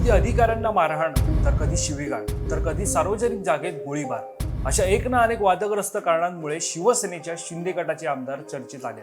कधी अधिकाऱ्यांना मारहाण तर कधी शिवीगाळ तर कधी सार्वजनिक जागेत गोळीबार. अशा एक ना अनेक वादग्रस्त कारणांमुळे शिवसेनेच्या शिंदे गटाचे आमदार चर्चेत आले.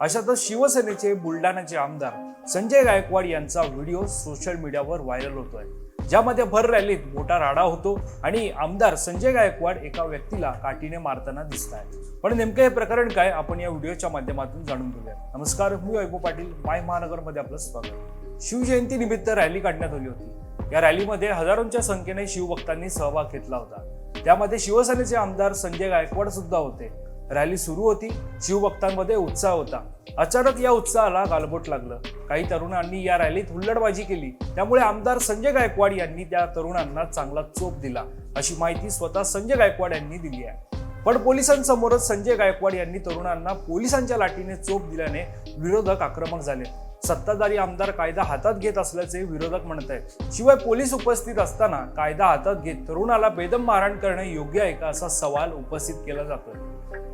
अशातच शिवसेनेचे बुलढाण्याचे आमदार संजय गायकवाड यांचा व्हिडिओ सोशल मीडियावर व्हायरल होतोय. ज्यामध्ये भर रॅलीत मोठा राडा होतो आणि आमदार संजय गायकवाड एका व्यक्तीला काठीने मारताना दिसत आहे पण नेमकं हे प्रकरण काय? आपण या व्हिडिओच्या माध्यमातून जाणून घेऊया नमस्कार मी वैभव पाटील माय महानगरमध्ये आपलं स्वागत. शिवजयंती निमित्त रॅली काढण्यात आली होती. या रॅलीमध्ये हजारोंच्या संख्येने शिवभक्तांनी सहभाग घेतला होता. त्यामध्ये शिवसेनेचे आमदार संजय गायकवाड सुद्धा होते. रॅली सुरू होती. शिवभक्तांमध्ये उत्साह होता. अचानक या उत्साहाला गालबोट लागलं. काही तरुणांनी या रॅलीत हुल्लडबाजी केली. त्यामुळे आमदार संजय गायकवाड यांनी त्या तरुणांना चांगला चोप दिला. अशी माहिती स्वतः संजय गायकवाड यांनी दिली आहे. पण पोलिसांसमोरच संजय गायकवाड यांनी तरुणांना पोलिसांच्या लाठीने चोप दिल्याने विरोधक आक्रमक झाले. सत्ताधारी आमदार कायदा हातात घेत असल्याचे विरोधक म्हणत आहेत शिवाय पोलीस उपस्थित असताना कायदा हातात घेत तरुणाला बेदम मारहाण करणे योग्य आहे का असा सवाल उपस्थित केला जातो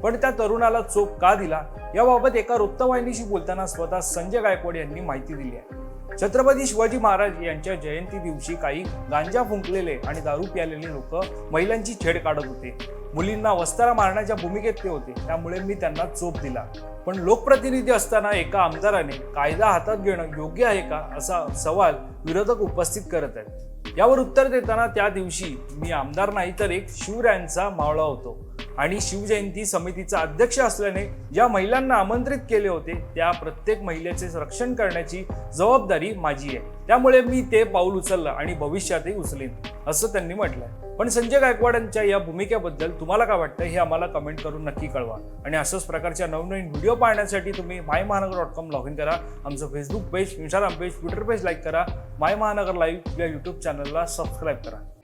पण त्या तरुणाला चोप का दिला? याबाबत एका वृत्तवाहिनीशी बोलताना स्वतः संजय गायकवाड यांनी माहिती दिली आहे. छत्रपती शिवाजी महाराज यांच्या जयंती दिवशी काही गांजा फुंकलेले आणि दारू प्यालेले लोक महिलांची छेड काढत होते. मुलींना वस्तारा मारण्याच्या भूमिकेत ते होते. त्यामुळे मी त्यांना चोप दिला. पण लोकप्रतिनिधी असताना एका आमदाराने कायदा हातात घेणं योग्य आहे का असा सवाल विरोधक उपस्थित करत आहेत. यावर उत्तर देताना त्या दिवशी मी आमदार नाही तर एक शिवरायांचा मावळा होतो. आणि शिवजयंती समितीचा अध्यक्ष असल्याने ज्या महिलांना आमंत्रित केले होते त्या प्रत्येक महिलेचे रक्षण करण्याची जबाबदारी माझी आहे. त्यामुळे मी ते पाऊल उचललं आणि भविष्यातही उचलेन असं त्यांनी म्हटलंय. पण संजय गायकवाडांच्या या भूमिकेबद्दल तुम्हाला काय वाटतं हे आम्हाला कमेंट करून नक्की कळवा. आणि अशाच प्रकारच्या नवनवीन व्हिडिओ पाहण्यासाठी तुम्ही माय महानगर डॉट कॉम लॉग इन करा. आमचं Facebook page Instagram page Twitter page like करा. माय महानगर लाईव्ह या यूट्यूब चॅनलला सबस्क्राईब करा.